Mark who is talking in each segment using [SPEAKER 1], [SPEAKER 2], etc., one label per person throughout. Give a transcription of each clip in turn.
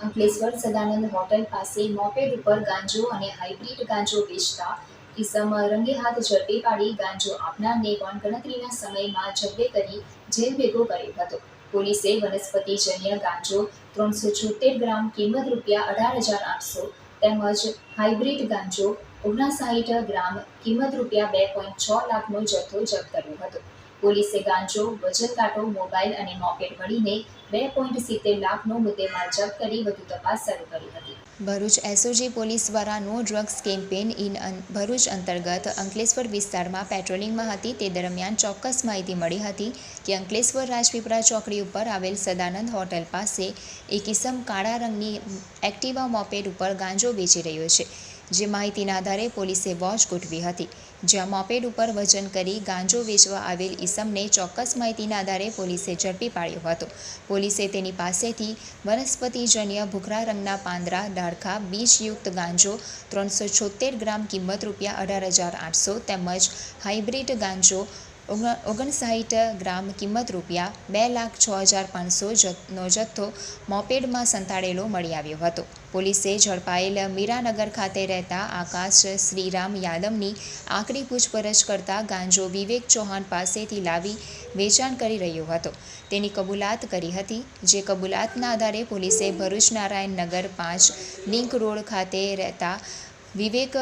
[SPEAKER 1] Ankleshwar Sadanand hotel પાસે moped ઉપર ગાંજો અને હાઇબ્રિડ ગાંજો વેચતા કિસમ રંગે હાથ ઝડપી પાડી ગાંજો આપનારને પણ ગણતરીના સમયમાં જબ્બે કરી જેલ ભેગો કર્યો હતો. પોલીસે વનસ્પતિજન્ય ગાંજો ત્રણસો છોતેર ગ્રામ કિંમત રૂપિયા અઢાર હજાર આઠસો તેમજ હાઇબ્રિડ ગાંજો ઓગણસાઠ ગ્રામ કિંમત રૂપિયા બે પોઈન્ટ છ લાખનો જથ્થો જપ્ત કર્યો હતો. પોલીસે ગાંજો વજન કાંટો મોબાઈલ અને મોકેટ મળીને બે પોઈન્ટ સિત્તેર લાખનો મુદ્દેમાલ જપ્ત કરી વધુ તપાસ શરૂ કરી હતી.
[SPEAKER 2] ભરૂચ એસઓજી પોલીસ દ્વારા no drugs campaign in Bharuch અંતર્ગત અંકલેશ્વર વિસ્તારમાં પેટ્રોલિંગમાં હતી તે દરમિયાન ચોક્કસ માહિતી મળી હતી કે અંકલેશ્વર રાજપીપળા ચોકડી ઉપર આવેલ સદાનંદ હોટેલ પાસે એક ઇસમ કાળા રંગની એક્ટિવા મોપેડ ઉપર ગાંજો વેચી રહ્યો છે. જે માહિતીના આધારે પોલીસે વોચ ગોઠવી હતી. જ્યાં મોપેડ ઉપર વજન કરી ગાંજો વેચવા આવેલ ઈસમને ચોક્કસ માહિતીના આધારે પોલીસે ઝડપી પાડ્યો હતો. પોલીસે તેની પાસેથી વનસ્પતિજન્ય ભૂખરા રંગના પાંદડા ડાળખા, બીજયુક્ત ગાંજો, ત્રણસો ગ્રામ કિંમત રૂપિયા અઢાર હજાર આઠસો તેમજ હાઇબ્રિડ ગાંજો ઓગણસાઠ ગ્રામ કિંમત રૂપિયા બે લાખ છ હજાર પાંચસો નો જથ્થો મોપેડમાં સંતાડેલો મળી આવ્યો હતો. પોલીસે ઝડપાયેલ મીરાનગર ખાતે રહેતા આકાશ શ્રીરામ યાદવની આકરી પૂછપરછ કરતા ગાંજો વિવેક ચૌહાણ પાસેથી લાવી વેચાણ કરી રહ્યો હતો. તેની કબૂલાત કરી હતી, જે કબૂલાતના આધારે પોલીસે ભરૂચ નારાયણ નગર પાંચ, લિંક રોડ ખાતે રહેતા વિવેક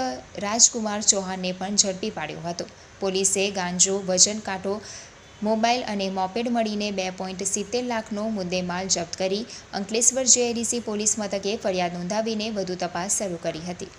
[SPEAKER 2] રાજકુમાર ચૌહાણને પણ ઝડપી પાડ્યો હતો. પોલીસે ગાંજો, વજન કાંટો, મોબાઈલ અને મોપેડ મળીને બે પોઈન્ટ સિત્તેર લાખનો મુદ્દેમાલ જપ્ત કરી અંકલેશ્વર જેઆઈડીસી પોલીસ મથકે ફરિયાદ નોંધાવીને વધુ તપાસ શરૂ કરી હતી.